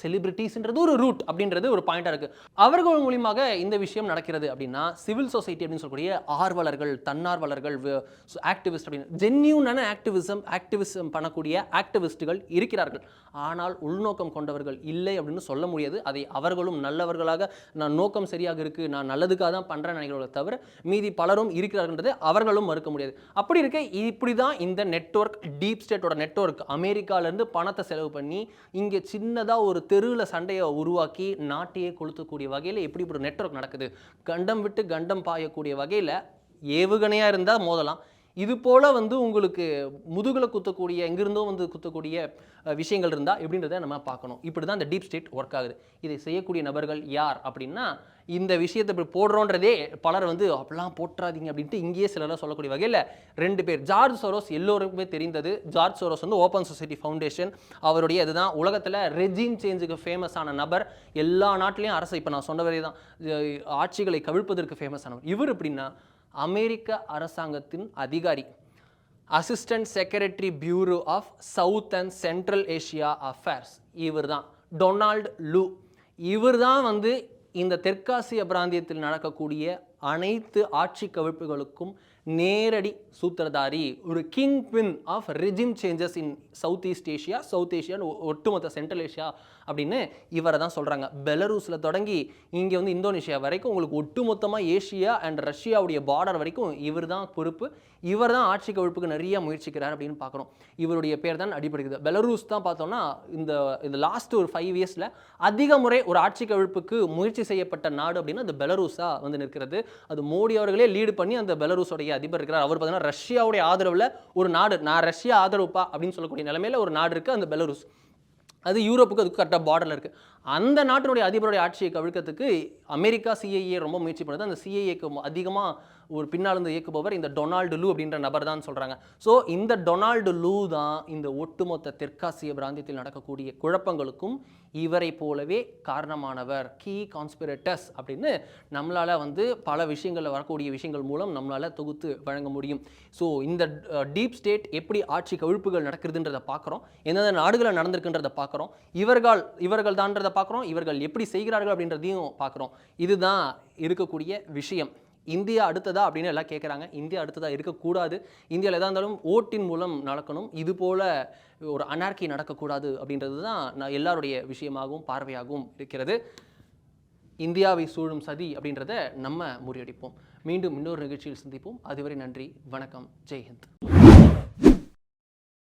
செலிபிரிட்டிஸ்ன்றது ஒரு ரூட் அப்படின்றது ஒரு பாயிண்டாக இருக்குது அவர்கள் மூலியமாக இந்த விஷயம் நடக்கிறது அப்படின்னா சிவில் சொசைட்டி அப்படின்னு சொல்லக்கூடிய ஆர்வலர்கள் தன்னார்வலர்கள் ஆக்டிவிஸ்ட் அப்படின்னு ஜென்யூனான ஆக்டிவிசம் ஆக்டிவிசம் பண்ணக்கூடிய ஆக்டிவிஸ்ட்டுகள் இருக்கிறார்கள். ஆனால் உள்நோக்கம் கொண்டவர்கள் இல்லை அப்படின்னு சொல்ல முடியாது. அதை அவர்களும் நல்லவர்களாக நான் நோக்கம் சரியாக இருக்குது நான் நல்லதுக்காக தான் பண்ணுறேன் நினைக்கிறவர்களை தவிர மீதி பலரும் இருக்கிறார்கள்ன்றது அவர்களும் மறுக்க முடியாது. அப்படி இருக்க இப்படி தான் இந்த நெட்வொர்க் டீப் ஸ்டேட்டோட நெட்வொர்க் அமெரிக்காலேருந்து பணத்தை செலவு பண்ணி இங்கே சின்னதாக ஒரு தெருவில் சண்டையை உருவாக்கி நாட்டையே கொளுத்தக்கூடிய வகையில் எப்படி ஒரு நெட்வொர்க் நடக்குது? கண்டம் விட்டு கண்டம் பாயக்கூடிய வகையில் ஏவுகணையாக இருந்தால் மோதலாம். இது போல் வந்து உங்களுக்கு முதுகில் குத்தக்கூடிய எங்கிருந்தோ வந்து குத்தக்கூடிய விஷயங்கள் இருந்தால் எப்படின்றத நம்ம பார்க்கணும். இப்படி தான் இந்த டீப் ஸ்டேட் ஒர்க் ஆகுது. இதை செய்யக்கூடிய நபர்கள் யார் அப்படின்னா இந்த விஷயத்தை இப்படி போடுறோன்றதே பலர் வந்து அப்படிலாம் போட்டுறாதீங்க அப்படின்ட்டு இங்கேயே சிலர்லாம் சொல்லக்கூடிய வகையில் ரெண்டு பேர். ஜார்ஜ் சோரோஸ் எல்லோருக்குமே தெரிந்தது. ஜார்ஜ் சோரோஸ் வந்து ஓப்பன் சொசைட்டி ஃபவுண்டேஷன் அவருடைய இதுதான். உலகத்தில் ரெஜிம் சேஞ்சுக்கு ஃபேமஸான நபர். எல்லா நாட்டிலையும் அரசு இப்போ நான் சொன்னவரே தான் ஆட்சிகளை கவிழ்ப்பதற்கு ஃபேமஸ் ஆனவர். இவர் எப்படின்னா அமெரிக்க அரசாங்கத்தின் அதிகாரி assistant secretary bureau of south and central Asia affairs இவர் தான் டொனால்டு லூ இவர் தான் வந்து இந்த தெற்காசிய பிராந்தியத்தில் நடக்கக்கூடிய அனைத்து ஆட்சி கவிழ்ப்புகளுக்கும் நேரடி சூத்திரதாரி ஒரு kingpin of regime changes in south east Asia south Asia ஒட்டுமொத்த சென்ட்ரல் ஏஷியா அப்படின்னு இவரை தான் சொல்கிறாங்க பெலரூஸில் தொடங்கி இங்கே வந்து இந்தோனேஷியா வரைக்கும் உங்களுக்கு ஒட்டுமொத்தமாக ஏஷியா அண்ட் ரஷ்யாவுடைய பார்டர் வரைக்கும் இவர் தான் பொறுப்பு. இவர் தான் ஆட்சி கவிழ்ப்புக்கு நிறைய முயற்சிக்கிறார் அப்படின்னு பார்க்குறோம் இவருடைய பேர் தான் அடிப்படுகிறது பெலரூஸ் தான் பார்த்தோம்னா இந்த இந்த லாஸ்ட் ஒரு ஃபைவ் இயர்ஸில் அதிக முறை ஒரு ஆட்சி கவிழ்ப்புக்கு முயற்சி செய்யப்பட்ட நாடு அப்படின்னா அது பெலரூஸாக வந்து நிற்கிறது. அது மோடி அவர்களே லீடு பண்ணி அந்த பெலரூஸோடைய அதிபர் இருக்கிறார். அவர் பார்த்தீங்கன்னா ரஷ்யாவுடைய ஆதரவில் ஒரு நாடு நான் ரஷ்யா ஆதரவுப்பா அப்படின்னு சொல்லக்கூடிய நிலமையில ஒரு நாடு இருக்குது அந்த பெலரூஸ். அது யூரோப்புக்கு அதுக்கு கரெக்டாக பார்டரில் இருக்குது அந்த நாட்டினுடைய அதிபருடைய ஆட்சியை கவிழ்க்கிறதுக்கு அமெரிக்கா சிஐஏ ரொம்ப முயற்சி பண்ணுது. அந்த சிஐஏக்கு அதிகமாக ஒரு பின்னால் இருந்து இயக்குபவர் இந்த டொனால்டு லூ அப்படின்ற நபர் தான் சொல்கிறாங்க ஸோ இந்த டொனால்டு லூ தான் இந்த ஒட்டுமொத்த தெற்காசிய பிராந்தியத்தில் நடக்கக்கூடிய குழப்பங்களுக்கும் இவரை போலவே காரணமானவர். கீ கான்ஸ்பிரேட்டர்ஸ் அப்படின்னு நம்மளால் வந்து பல விஷயங்களில் வரக்கூடிய விஷயங்கள் மூலம் நம்மளால் தொகுத்து வழங்க முடியும். ஸோ இந்த டீப் ஸ்டேட் எப்படி ஆட்சி கவிழ்ப்புகள் நடக்கிறதுன்றதை பார்க்குறோம் எந்தெந்த நாடுகளில் நடந்திருக்குன்றதை பார்க்குறோம் இவர்கள் இவர்கள் தான்றதை பார்க்குறோம் இவர்கள் எப்படி செய்கிறார்கள் அப்படின்றதையும் பார்க்குறோம். இதுதான் இருக்கக்கூடிய விஷயம். இந்தியா அடுத்ததா அப்படின்னு எல்லாம் கேட்குறாங்க. இந்தியா அடுத்ததா இருக்கக்கூடாது. இந்தியாவில் எதாக இருந்தாலும் ஓட்டின் மூலம் நடக்கணும். இது போல ஒரு அனார்கி நடக்கக்கூடாது அப்படின்றது தான் நான் எல்லாருடைய விஷயமாகவும் பார்வையாகவும் இருக்கிறது. இந்தியாவை சூழும் சதி அப்படின்றத நம்ம முறியடிப்போம். மீண்டும் இன்னொரு நிகழ்ச்சியில் சந்திப்போம். அதுவரை நன்றி வணக்கம். ஜெய்ஹிந்த்